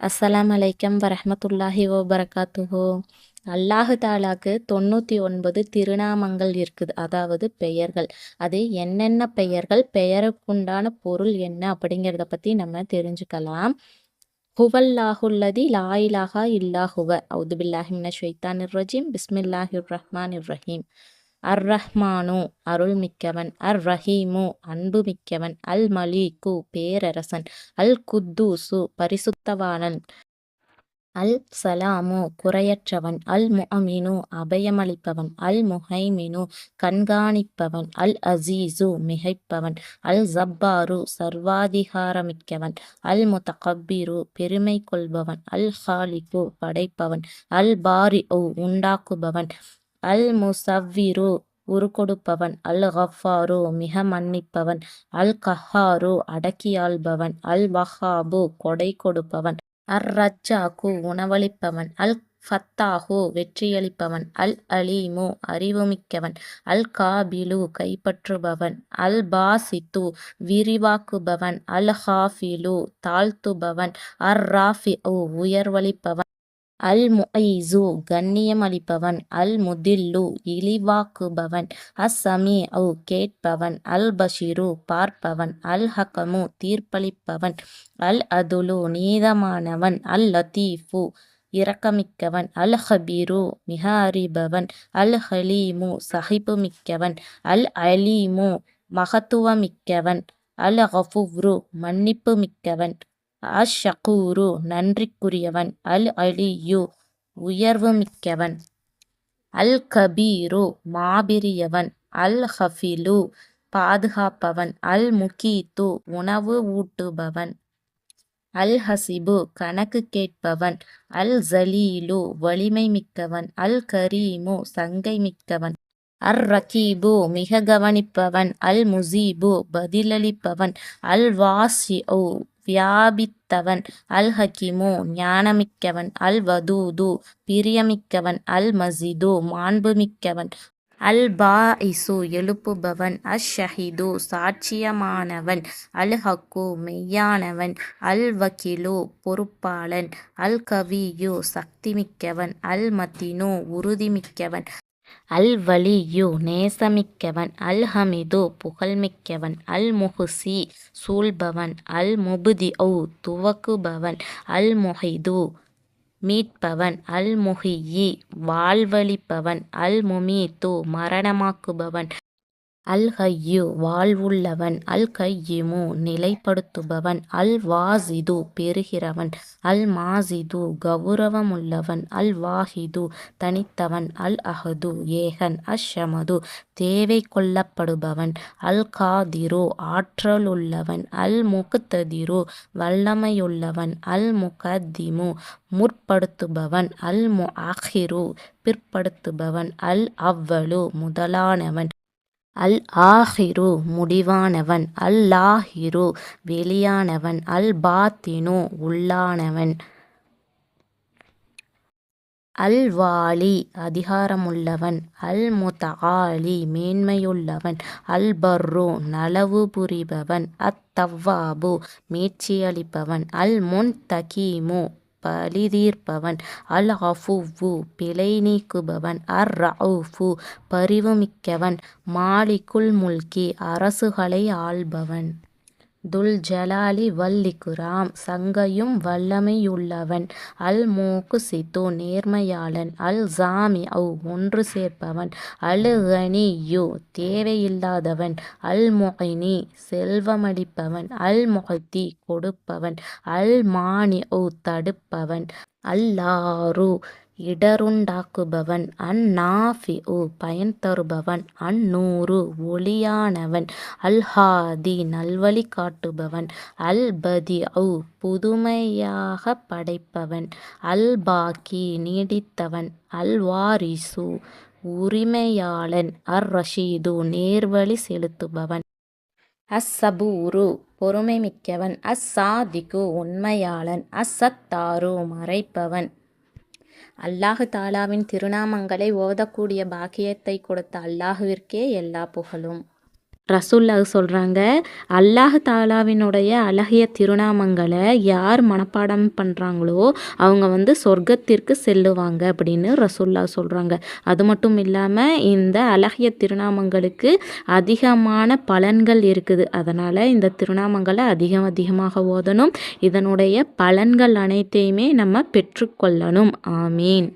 அஸ்ஸலாம் அலைக்கம் வரஹமதுல்லாஹி ஓ பரகாத்துஹோ அல்லாஹு தாலாக்கு தொண்ணூற்றி ஒன்பது திருநாமங்கள் இருக்குது. அதாவது பெயர்கள். அது என்னென்ன பெயர்கள் பெயருக்குண்டான பொருள் என்ன அப்படிங்கிறத பற்றி நம்ம தெரிஞ்சுக்கலாம். ஹுவல்லாஹுல்லதி லாயிலாஹா இல்லாஹுவ அவுதுபில்லாஹிமின ஷெய்தான் இர்ரஜீம் பிஸ்மில்லாஹிர் ரஹ்மான் ரஹீம். அர் ரஹ்மானு அருள்மிக்கவன் அர் ரஹீமு அன்பு மிக்கவன் அல் மலீக்கு பேரரசன் அல் குத்தூசு பரிசுத்தவானன் அல் சலாமு குறையற்றவன் அல் முஅமினு அபயமளிப்பவன் அல் முஹைமினு கண்காணிப்பவன் அல் அசீசு மிகைப்பவன் அல் ஜப்பாரு சர்வாதிகாரமிக்கவன் அல் முத்தகப்பிரு பெருமை கொள்பவன் அல் ஹாலிகு படைப்பவன் அல் பாரி உண்டாக்குபவன் அல் முசவ்விரு உருக்கொடுப்பவன் அல் ஹஃபாரு மிக மன்னிப்பவன் அல் கஹாரு அடக்கியாள்பவன் அல் வஹாபு கொடை கொடுப்பவன் அர் ரஜாக்கு உணவளிப்பவன் அல் ஃபத்தாஹு வெற்றியளிப்பவன் அல் அலீமு அறிவுமிக்கவன் அல் காபிலு கைப்பற்றுபவன் அல் பாசித்து விரிவாக்குபவன் அல் ஹாஃபிலு தாழ்த்துபவன் அர் ராஃபி உயர்வளிப்பவன். அல் முஐசு கண்ணியமளிப்பவன். அல் முதில்லு இழிவாக்குபவன். அஸ் சமீ அவு கேட்பவன். அல் பஷீரு பார்ப்பவன். அல் ஹக்கமு தீர்ப்பளிப்பவன். அல் அதுலு நீதமானவன். அல் லத்தீஃபு இரக்கமிக்கவன். அல் ஹபீரு மிக அறிபவன் அல் ஹலீமு சகிப்புமிக்கவன். அல் அலீமு மகத்துவமிக்கவன். அல் ஹஃபுவ்ரு மன்னிப்பு மிக்கவன் அஷக்கூரு நன்றிக்குரியவன். அல் அலியு உயர்வுமிக்கவன் அல் கபீரு மாபிரியவன். அல் ஹஃபிலு பாதுகாப்பவன். அல் முகீத்து உணவு ஊட்டுபவன். அல் ஹசிபு கணக்கு கேட்பவன். அல் ஜலீலு வலிமை மிக்கவன். அல் கரீமு சங்கை மிக்கவன். அர் ரகீபு மிக கவனிப்பவன். அல் முசீபு பதிலளிப்பவன். அல் வாசி வியாபித்தவன் அல் ஹக்கிமு ஞானமிக்கவன் அல் வதூது பிரியமிக்கவன் அல் மசிது மாண்புமிக்கவன் அல் பாஇசு எழுப்புபவன் அஷ் ஷஹிது சாட்சியமானவன் அல் ஹக்கு மெய்யானவன் அல் வக்கீலு பொறுப்பாளன் அல் கவியு சக்திமிக்கவன் அல் மத்தினு உறுதிமிக்கவன் அல் வலியு நேசமிக்கவன் அல் ஹமிது புகழ்மிக்கவன் அல் முஹுசி சூழ்பவன் அல் முபுதிஉ துவக்குபவன் அல் முஹிது மீட்பவன் அல் முஹியி வாழ்வழிப்பவன் அல் முமீத்து மரணமாக்குபவன். அல் ஹய்யு வாழ்வுள்ளவன் அல் கையிமு நிலைப்படுத்துபவன் அல் வாசிது பெறுகிறவன் அல் மாசிது கௌரவமுள்ளவன் அல் வாஹிது தனித்தவன் அல் அஹது ஏகன் அஷமது தேவை கொள்ளப்படுபவன் அல் காதிரு ஆற்றலுள்ளவன் அல் முகுத்ததிரு வல்லமையுள்ளவன் அல் முகத்திமு முற்படுத்துபவன் அல் மு அஹிரு பிற்படுத்துபவன் அல் அவ்வளு முதலானவன் அல் ஆஹிரு முடிவானவன். அல்லாஹிரு வெளியானவன். அல் பாத்தினு உள்ளானவன். அல் வாலி அதிகாரமுள்ளவன். அல் முத்தாலி மேன்மையுள்ளவன். அல் பர்ரு நலவு புரிபவன் அத் தவ்வாபு மீட்சியளிப்பவன். அல் முன் தகீமு பழிதீர்ப்பவன். அல் அஃபு பிழை நீக்குபவன். அர் ரவுஃபு பரிவுமிக்கவன். மாலிக்குல் முல்கி அரசுகளை ஆள்பவன். துல் ஜலாலி வல்லிக்குராம் சங்கையும் வல்லமையுள்ளவன். அல் சித்து நேர்மையாளன். அல் ஜாமி அவ் ஒன்று சேர்ப்பவன். அல் கனியு தேவையில்லாதவன். அல் மொஹினி செல்வமடிப்பவன் அல் மொஹத்தி கொடுப்பவன். அல் மானி தடுப்பவன். அல்லாரு இடருண்டாக்குபவன் அந்நாஃபிஉ பயன் தருபவன் அந்நூறு ஒளியானவன் அல்ஹாதி நல்வழி காட்டுபவன் அல் உ புதுமையாக படைப்பவன் அல் பாக்கி நீடித்தவன் அல் வாரிசு உரிமையாளன் அர் ரஷீது நேர்வழி செலுத்துபவன். அஸ் சபூரு பொறுமை மிக்கவன் அஸ் சாதிக்கு உண்மையாளன் அஸ் சத்தாரு மறைப்பவன். அல்லாஹு தாலாவின் திருநாமங்களை ஓதக்கூடிய பாக்கியத்தை கொடுத்த அல்லாஹுவிற்கே எல்லா புகழும். ரசூல்லாஹ் சொல்கிறாங்க அல்லாஹ் தாலாவினுடைய அழகிய திருநாமங்களை யார் மனப்பாடம் பண்ணுறாங்களோ அவங்க வந்து சொர்க்கத்திற்கு செல்லுவாங்க அப்படின்னு ரசூல்லா சொல்கிறாங்க அது மட்டும் இல்லாமல் இந்த அழகிய திருநாமங்களுக்கு அதிகமான பலன்கள் இருக்குது. அதனால் இந்த திருநாமங்களை அதிகம் அதிகமாக ஓதணும். இதனுடைய பலன்கள் அனைத்தையுமே நம்ம பெற்றுக்கொள்ளணும். ஆமீன்.